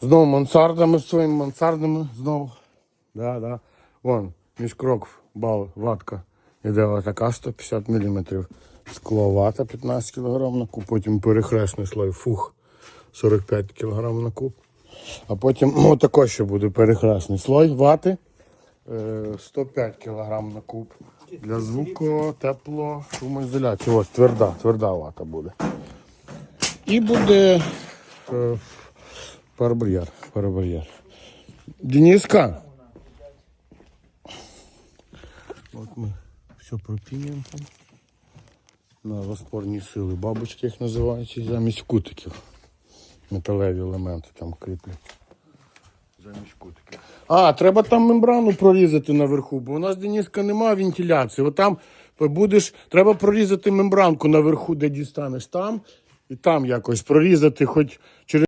Знову мансардами своїми мансардами знову. Да, да. Вон, міжкрок бал, ватка. Іде отака 150 мм. Скло вата 15 кг на куб, потім перехресний слой фух 45 кг на куб. А потім отако ще буде перехресний слой вати е, 105 кг на куб. Для звуку, тепло, шумоізоляції. Ось тверда, тверда вата буде. І буде е, парабар'єр. парабар'єр. Дениска. От ми все пропінюємо там. На розпорні сили. Бабочки їх називають замість кутиків. Металеві елементи там кріплять. Замість кутиків. А, треба там мембрану прорізати наверху, бо у нас Дениска немає вентиляції. От там будеш, треба прорізати мембранку наверху, де дістанеш там, і там якось прорізати, хоч через.